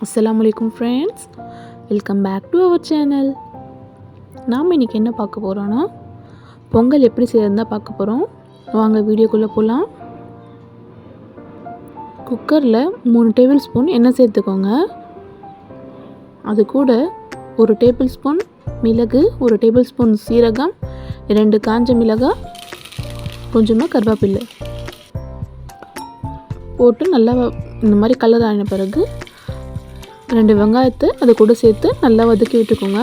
அஸ்லாம் வலைக்கும் friends welcome back to our channel நாம் இன்றைக்கி என்ன பார்க்க போகிறோன்னா பொங்கல் எப்படி செய்யறதுனா பார்க்க போகிறோம் வாங்க வீடியோக்குள்ளே போகலாம் குக்கரில் மூணு டேபிள் ஸ்பூன் எண்ணெய் சேர்த்துக்கோங்க. அது கூட ஒரு டேபிள் ஸ்பூன் மிளகு ஒரு டேபிள் ஸ்பூன் சீரகம் ரெண்டு காஞ்ச மிளகாய் கொஞ்சமாக கருவேப்பில்லை போட்டு நல்லா இந்த மாதிரி கலர் ஆன பிறகு ரெண்டு வெங்காயத்தை அது கூட சேர்த்து நல்லா வதக்கி விட்டுக்கோங்க.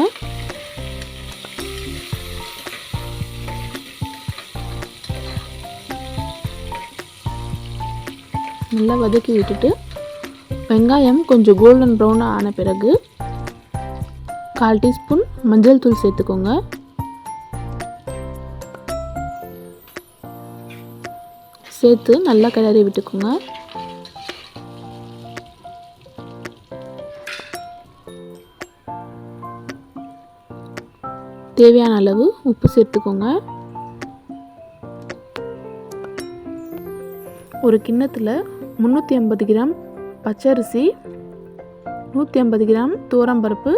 நல்லா வதக்கி விட்டுட்டு வெங்காயம் கொஞ்சம் கோல்டன் ப்ரௌனாக ஆன பிறகு கால் டீஸ்பூன் மஞ்சள் தூள் சேர்த்துக்கோங்க. சேர்த்து நல்லா கிளறி விட்டுக்கோங்க. தேவையான அளவு உப்பு சேர்த்துக்கோங்க. ஒரு கிண்ணத்தில் முந்நூற்றி ஐம்பது கிராம் பச்சரிசி நூற்றி ஐம்பது கிராம் பருப்பு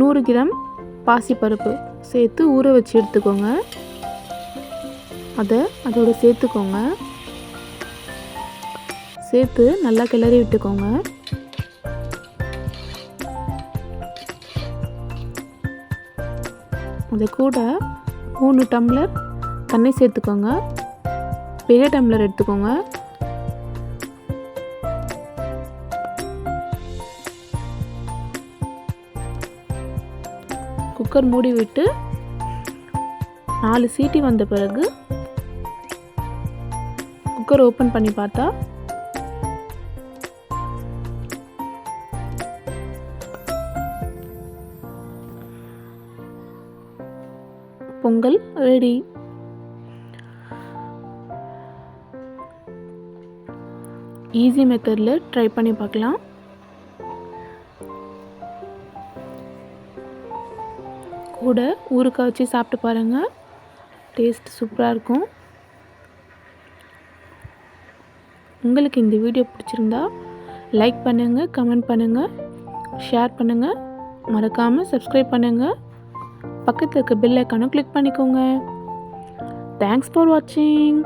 நூறு கிராம் பாசிப்பருப்பு சேர்த்து ஊற வச்சு எடுத்துக்கோங்க. அதை அதோடு சேர்த்துக்கோங்க. சேர்த்து நல்லா கிளறி விட்டுக்கோங்க. அது கூட மூணு டம்ளர் தண்ணி சேர்த்துக்கோங்க. பெரிய டம்ளர் எடுத்துக்கோங்க. குக்கர் மூடி விட்டு நாலு சீட்டி வந்த பிறகு குக்கர் ஓப்பன் பண்ணி பார்த்தா பொங்கல் ரெடி ஈஸி மெத்தடில் ட்ரை பண்ணி பார்க்கலாம். கூட ஊறுக்காய் வச்சு சாப்பிட்டு பாருங்கள் டேஸ்ட் சூப்பராக இருக்கும். உங்களுக்கு இந்த வீடியோ பிடிச்சிருந்தா லைக் பண்ணுங்கள் கமெண்ட் பண்ணுங்கள் ஷேர் பண்ணுங்கள் மறக்காமல் சப்ஸ்கிரைப் பண்ணுங்கள் பக்கத்தில் இருக்க பெல் ஐக்கானும் கிளிக் பண்ணிக்கோங்க. தேங்க்ஸ் ஃபார் வாட்சிங்